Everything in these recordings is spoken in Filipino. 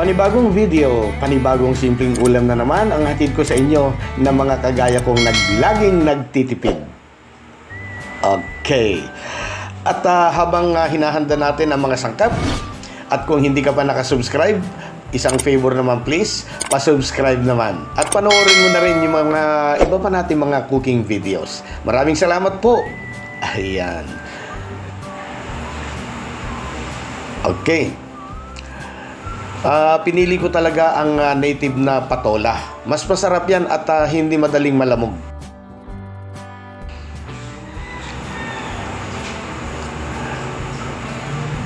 Panibagong video, panibagong simpleng ulam na naman ang hatid ko sa inyo ng mga kagaya kong naglaging nagtitipid. Okay. At ah, habang ah, hinahanda natin ang mga sangkap, at kung hindi ka pa nakasubscribe, isang favor naman please, pasubscribe naman. At panoorin mo na rin yung mga iba pa natin mga cooking videos. Maraming salamat po. Ayan. Okay. Ah, pinili ko talaga ang ah, native na patola. Mas masarap yan at ah, hindi madaling malamog.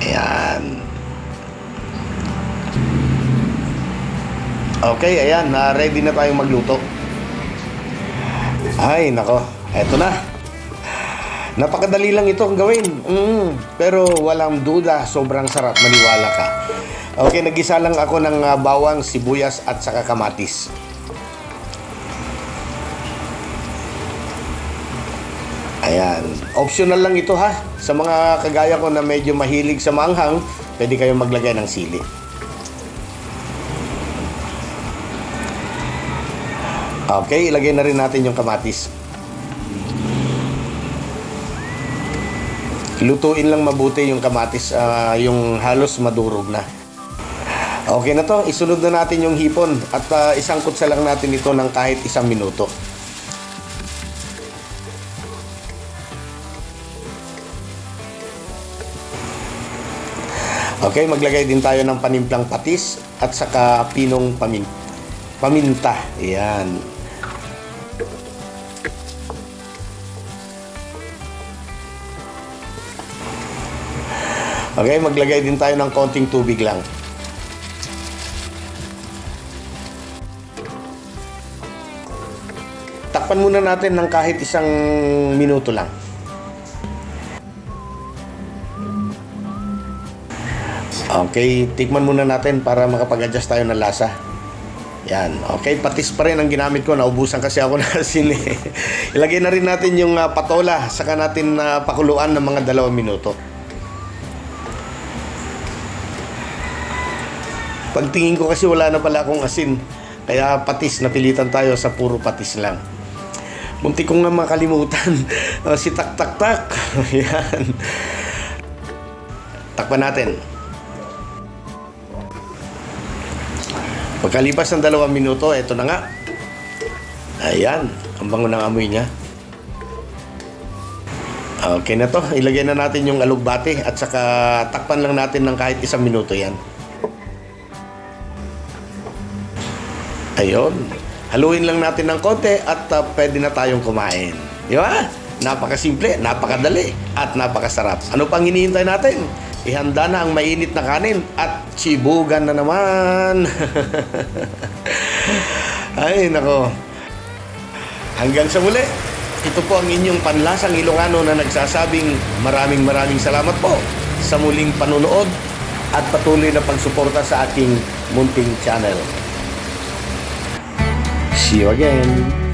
Ayan. Okay, ayan. na ready na tayong magluto. Ay, nako. Eto na. Napakadali lang ito ang gawin. Mm, pero walang duda, sobrang sarap. Maniwala ka. Okay, nagisa lang ako ng ah, bawang, sibuyas at saka kamatis. Ayan. Optional lang ito ha. Sa mga kagaya ko na medyo mahilig sa manghang, pwede kayong maglagay ng sili. Okay, ilagay na rin natin yung kamatis. Lutuin lang mabuti yung kamatis, ah, yung halos madurog na. Okay na to, isunod na natin yung hipon at ah, isangkot sa lang natin ito ng kahit isang minuto. Okay, maglagay din tayo ng panimplang patis at saka pinong pamin paminta. Ayan. Okay, maglagay din tayo ng konting tubig lang. Takpan muna natin ng kahit isang minuto lang. Okay, tikman muna natin para makapag-adjust tayo ng lasa. Yan. Okay, patis pa rin ang ginamit ko. Naubusan kasi ako ng asin eh. Ilagay na rin natin yung ah, patola. Saka natin na pakuluan ng mga dalawang minuto. Pagtingin ko kasi wala na pala akong asin. Kaya patis, napilitan tayo sa puro patis lang. Munti kong nga makalimutan. Ah, si tak tak tak. Yan. Takpan natin. Pagkalipas ng dalawang minuto, eto na nga. Ayan, ang bango ng amoy niya. Okay na to. Ilagay na natin yung alugbate at saka takpan lang natin ng kahit isang minuto yan. Ayun. Haluin lang natin ng konti at uh, pwede na tayong kumain. Di ba? Napakasimple, napakadali, at napakasarap. Ano pang hinihintay natin? Ihanda na ang mainit na kanin at chibugan na naman. Ay, nako. Hanggang sa muli. Ito po ang inyong panlasang Ilocano na nagsasabing maraming maraming salamat po sa muling panunood at patuloy na pagsuporta sa aking munting channel. See you again.